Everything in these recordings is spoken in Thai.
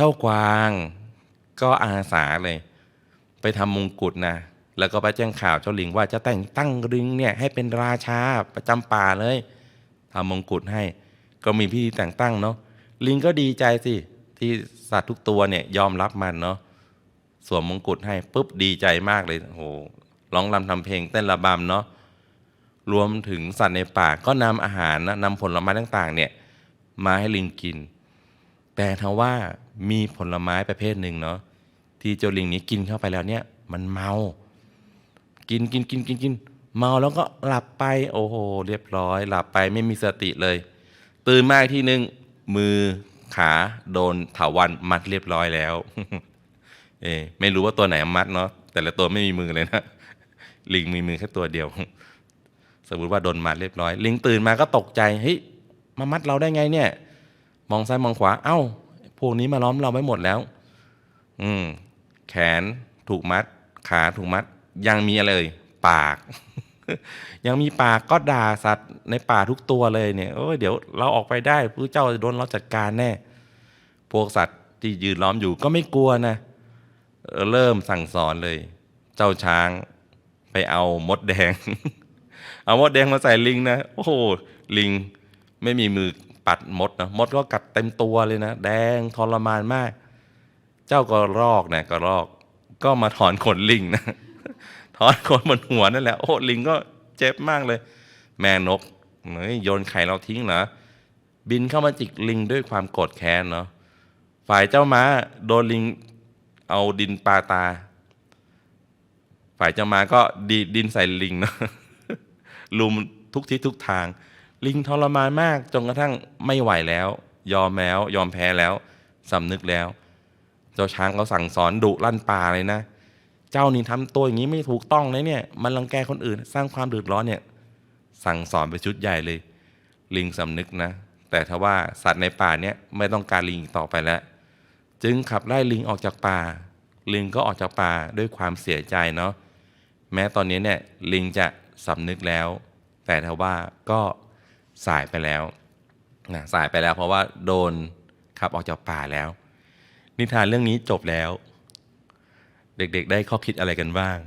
เจ้ากวางก็อาสาเลย ไปทำมงกุฎนะ แล้วก็ไปแจ้งข่าวเจ้าลิงว่าจะแต่งตั้งลิงเนี่ยให้เป็นราชาประจำป่าเลยทำมงกุฎให้ ก็มีพิธีแต่งตั้งเนาะลิงก็ดีใจสิที่สัตว์ทุกตัวเนี่ยยอมรับมันเนาะสวมมงกุฎให้ปุ๊บดีใจมากเลยโอ้โหร้องรำทำเพลงเต้นระบำเนาะรวมถึงสัตว์ในป่าก็นำอาหารนะนำผลไม้ต่างๆเนี่ยมาให้ลิงกิน แต่ทว่ามีผลไม้ประเภทหนึ่งเนาะที่เจ้าลิงนี้กินเข้าไปแล้วเนี่ย มันเมา กินกินกินกินกินเมาแล้วก็หลับไป โอ้โห เรียบร้อย หลับไปไม่มีสติเลย ตื่นมาอีกทีหนึ่งมือขาโดนถาวันมัดเรียบร้อยแล้ว เอไม่รู้ว่าตัวไหนมัดเนาะแต่ละตัวไม่มีมือเลยนะลิงมีมือแค่ตัวเดียว สมมติว่าโดนมัดเรียบร้อย ลิงตื่นมาก็ตกใจเฮ้ยมามัดเราได้ไงเนี่ย มองซ้ายมองขวา เอ้า พวกนี้มาล้อมเราไว้หมดแล้ว อืม แขนถูกมัด ขาถูกมัด ยังมีอะไรเอ่ยปาก ยังมีปากก็ด่าสัตว์ในป่าทุกตัวเลยเนี่ยโอ้ยเดี๋ยวเราออกไปได้ผู้เจ้าจะโดนเราจัดการแน่ พวกสัตว์ที่ยืนล้อมอยู่ก็ไม่กลัวนะเออเริ่มสั่งสอนเลย เจ้าช้างไปเอามดแดง เอามดแดงมาใส่ลิงนะ โอ้โห ลิงไม่มีมือ ปัดมดนะมดก็กัดเต็มตัวเลยนะ แดงทรมานมาก เจ้ากระรอกนะกระรอก ก็มาถอนขนลิงนะถอนขนบนหัวนั่นแหละโอ้ลิงก็เจ็บมากเลย แม่นกเฮ้ยโยนไข่เราทิ้งเหรอบินเข้ามาจิกลิงด้วยความโกรธแค้นเนาะฝ่ายเจ้าม้าโดนลิงเอาดินปาตา ฝ่ายเจ้าม้าก็ดีดินใส่ลิงเนาะลุมทุกทิศทุกทาง ลิงทรมานมากจนกระทั่งไม่ไหวแล้ว ยอมแล้วยอมแพ้แล้วสำนึกแล้ว เจ้าช้างเขาสั่งสอนดุลั่นป่าเลยนะ เจ้านี่ทำตัวอย่างนี้ไม่ถูกต้องเลยเนี่ย มันรังแกคนอื่น สร้างความเดือดร้อนเนี่ย สั่งสอนไปชุดใหญ่เลย ลิงสำนึกนะ แต่ถ้าว่าสัตว์ในป่าเนี่ยไม่ต้องการลิงอีกต่อไปแล้ว จึงขับไล่ลิงออกจากป่า ลิงก็ออกจากป่าด้วยความเสียใจเนาะแม้ตอนนี้เนี่ยลิงจะสำนึกแล้ว แต่ถ้าว่าก็ สายไปแล้วนะสายไปแล้วเพราะว่าโดนขับออกจากป่าแล้ว นิทานเรื่องนี้จบแล้ว เด็กๆ ได้ข้อคิดอะไรกันบ้าง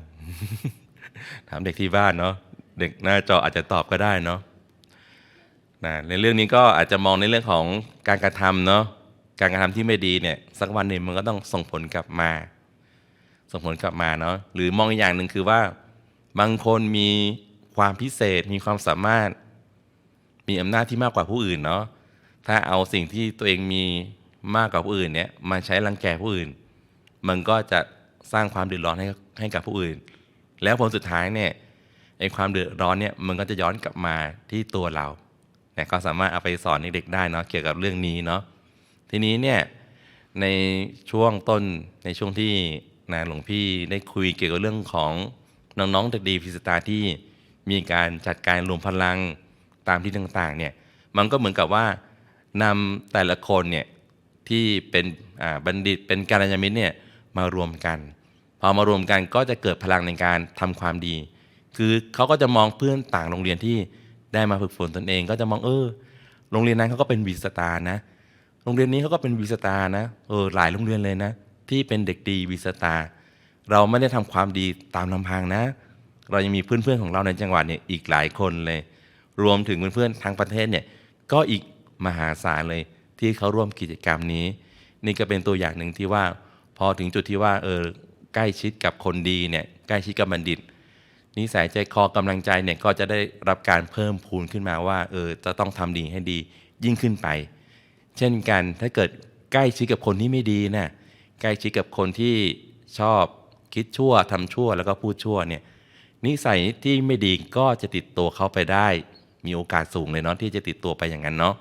ถามเด็กที่บ้านเนาะเด็กหน้าจออาจจะตอบก็ได้เนาะนะในเรื่องนี้ก็อาจจะมองในเรื่องของการกระทำเนาะการกระทำที่ไม่ดีเนี่ยสักวันหนึ่งมันก็ต้องส่งผลกลับมา ส่งผลกลับมาเนาะหรือมองอีกอย่างหนึ่งคือว่า บางคนมีความพิเศษมีความสามารถ มีอำนาจที่มากกว่าผู้อื่นเนาะถ้าเอาสิ่งที่ตัวเองมีมากกว่าผู้อื่นเนี่ยมาใช้รังแกผู้อื่น มันก็จะสร้างความเดือดร้อนให้ให้กับผู้อื่น แล้วผลสุดท้ายเนี่ยไอ้ความเดือดร้อนเนี่ยมันก็จะย้อนกลับมาที่ตัวเราเนี่ยก็สามารถเอาไปสอนเด็กๆได้เนาะเกี่ยวกับเรื่องนี้เนาะทีนี้เนี่ยในช่วงต้นในช่วงที่นะหลวงพี่ได้คุยเกี่ยวกับเรื่องของน้องๆเด็กดีพิสตาร์ที่มีการจัดการรวมพลัง ตามที่ต่างๆเนี่ยมันก็เหมือนกับว่านำแต่ละคนเนี่ยที่เป็นบัณฑิตเป็นกัลยามิตรเนี่ยมารวมกัน พอมารวมกันก็จะเกิดพลังในการทำความดี คือเขาก็จะมองเพื่อนต่างโรงเรียนที่ได้มาฝึกฝนตนเอง ก็จะมองเออ โรงเรียนนั้นเขาก็เป็นวีสตานะ โรงเรียนนี้เขาก็เป็นวีสตานะเออหลายโรงเรียนเลยนะ ที่เป็นเด็กดีวีสตาเราไม่ได้ทำความดีตามลำพังนะ เรายังมีเพื่อนๆของเราในจังหวัดเนี่ยอีกหลายคนเลย รวมถึงเพื่อนๆทั้งประเทศเนี่ยก็อีกมหาศาลเลยที่เขาร่วมกิจกรรมนี้ นี่ก็เป็นตัวอย่างหนึ่งที่ว่า พอถึงจุดที่ว่าเออใกล้ชิดกับคนดีเนี่ยใกล้ชิดกับบัณฑิต นิสัยใจคอกำลังใจเนี่ยก็จะได้รับการเพิ่มพูนขึ้นมาว่าเออจะต้องทำดีให้ดียิ่งขึ้นไป เช่นกันถ้าเกิดใกล้ชิดกับคนที่ไม่ดีนะใกล้ชิดกับคนที่ชอบคิดชั่วทำชั่วแล้วก็พูดชั่วเนี่ยนิสัยที่ไม่ดีก็จะติดตัวเขาไปได้ มีโอกาสสูงเลยเนาะที่จะติดตัวไปอย่างนั้นเนาะ